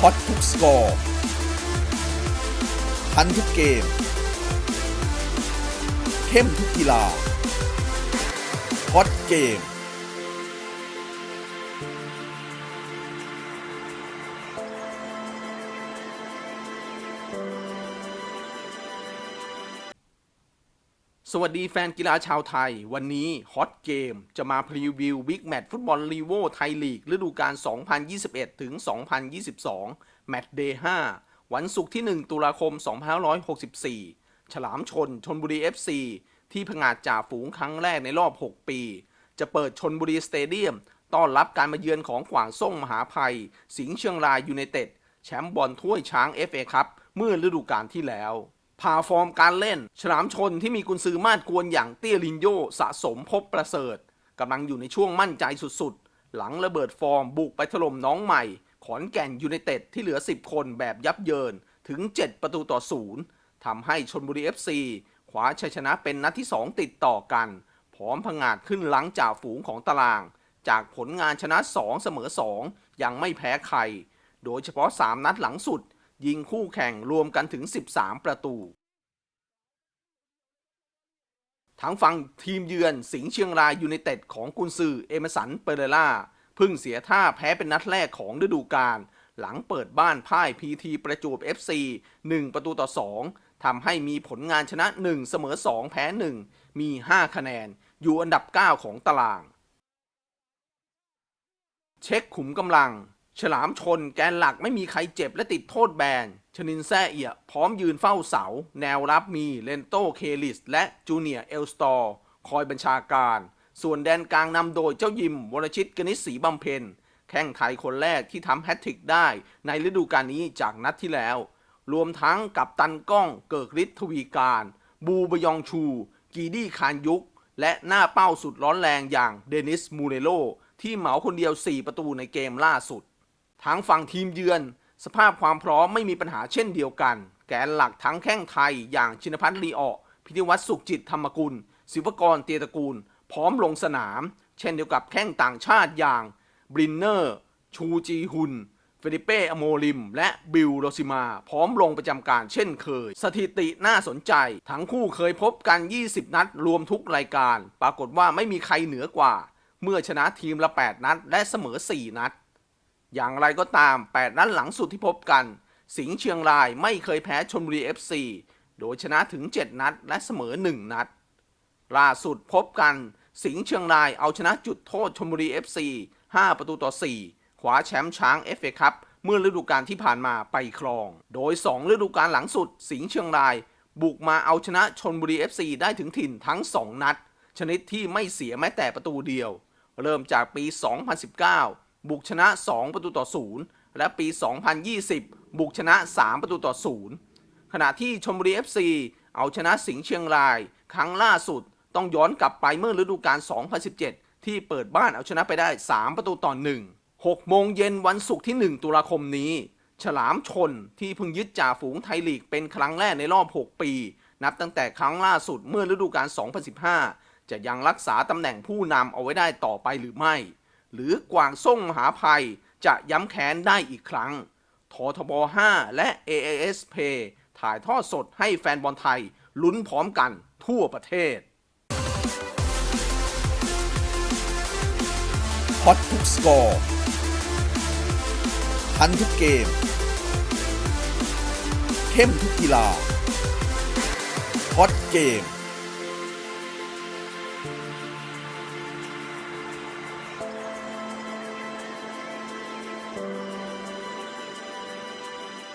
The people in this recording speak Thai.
ฮอตทุกสกอร์ทันทุกเกม เข้มทุกกีฬาฮอตเกม สวัสดีแฟนกีฬาชาวไทย วันนี้ฮอตเกมจะมาพรีวิวบิ๊กแมตช์ฟุตบอลลีโวไทยลีกฤดูกาล 2021 ถึง 2022 แมตช์เดย์5วันศุกร์ที่ 1 ตุลาคม 2564 ฉลามชนชนบุรี FC ที่ผงาดจ่าฝูงครั้งแรกในรอบ 6 ปี จะเปิดชนบุรีสเตเดียม ต้อนรับการมาเยือนของขวางส่งมหาภัย สิงห์เชียงรายยูไนเต็ด แชมป์บอลถ้วยช้าง FA ครับ เมื่อฤดูกาลที่แล้ว พาฟอร์มการเล่น ฉลามชนที่มีกุนซือมาดกวนอย่างเตี้ยลินโยสะสมพบประเสริฐกำลังอยู่ในช่วงมั่นใจสุดๆ หลังระเบิดฟอร์มบุกไปถล่มน้องใหม่ ขอนแก่นยูไนเต็ดที่เหลือ 10 คนแบบยับเยินถึง 7 ประตูต่อศูนย์ทำให้ชนบุรี FC คว้าชัยชนะเป็นนัดที่ 2 ติดต่อกัน พร้อมพงาดขึ้นหลังจากฝูงของตาราง จากผลงานชนะ 2 เสมอ 2 ยังไม่แพ้ใคร โดยเฉพาะ 3 นัดหลังสุด ยิงคู่แข่งรวมกันถึง 13 ประตู ทั้งฝั่งทีมเยือนสิงห์เชียงรายยูไนเต็ดของกุนซือเอเมสันเปเรล่าพิ่งเสียท่าแพ้เป็นนัดแรกของฤดูกาลหลังเปิดบ้านพ่ายพีทีประจวบ FC 1 ประตูต่อ 2ทำให้มีผลงานชนะ 1 เสมอ 2 แพ้ 1 มี 5 คะแนน อยู่อันดับ 9 ของตาราง เช็คขุมกำลัง ฉลามชนแกนหลักไม่มีใครเจ็บและติดโทษแบน ชนินแซ่เอียพร้อมยืนเฝ้าเสา แนวรับมีเลนโตเคลิส และจูเนียเอลสตอร์คอยบัญชาการ ส่วนแดนกลางนำโดยเจ้ายิม วรชิตกนิษฐ์ศรีบำเพ็ญ แข้งไทยคนแรกที่ทำแฮตทริกได้ในฤดูกาลนี้จากนัดที่แล้ว รวมทั้งกับตันก้องเกิกฤทธิ์ทวีการ บูบยองชู กีดี้คานยุก และหน้าเป้าสุดร้อนแรงอย่างเดนิสมูเรโลที่เหมาคนเดียว 4 ประตูในเกมล่าสุด ทางฝั่งทีมเยือน สภาพความพร้อมไม่มีปัญหาเช่นเดียวกัน แกนหลักทั้งแข้งไทยอย่างชินพัฒน์ลีออกพิธิวัตรสุขจิตธรรมกุล ศิวกรเตียตระกูล พร้อมลงสนาม เช่นเดียวกับแข้งต่างชาติอย่างบรินเนอร์ ชูจีฮุนเฟลิเป้อโมลิม และบิลโรซิมา พร้อมลงประจำการเช่นเคย สถิติน่าสนใจ ทั้งคู่เคยพบกัน 20 นัดรวมทุกรายการ ปรากฏว่าไม่มีใครเหนือกว่า เมื่อชนะทีมละ 8 นัด และเสมอ 4 นัด อย่างไรก็ตาม 8 นัดหลังสุดที่พบกัน สิงห์เชียงรายไม่เคยแพ้ชนบุรี FC โดยชนะถึง 7 นัดและเสมอ 1 นัด ล่าสุดพบกัน สิงห์เชียงรายเอาชนะจุดโทษชนบุรี FC 5 ประตูต่อ 4 ขวาแชมป์ช้าง FA คัพเมื่อฤดูกาลที่ผ่านมาไปครอง โดย 2 ฤดูกาลหลังสุด สิงห์เชียงราย บุกมาเอาชนะชนบุรี FC ได้ถึงถิ่นทั้ง 2 นัด ชนิดที่ไม่เสียแม้แต่ประตูเดียว เริ่มจากปี 2019 บุกชนะ 2 ประตูต่อ 0 และปี 2020 บุกชนะ 3 ประตูต่อ 0 ขณะที่ชลบุรี FC เอาชนะสิงห์เชียงราย ครั้งล่าสุดต้องย้อนกลับไปเมื่อฤดูกาล 2017 ที่เปิดบ้านเอาชนะไปได้ 3 ประตูต่อ 1 6 โมงเย็นวันศุกร์ที่ 1 ตุลาคมนี้ ฉลามชนที่เพิ่งยึดจ่าฝูงไทยลีกเป็นครั้งแรกในรอบ 6 ปี นับตั้งแต่ครั้งล่าสุดเมื่อฤดูกาล 2015 จะยังรักษาตำแหน่งผู้นำเอาไว้ได้ต่อไปหรือไม่ หรือกวางส่งมหาภัยจะย้ำแค้นได้อีกครั้ง ททบ 5 และ AAS Pay ถ่ายทอดสดให้แฟนบอลไทยลุ้นพร้อมกันทั่วประเทศฮอตทุกสกอร์ทันทุกเกม เข้มทุกกีฬาฮอตเกม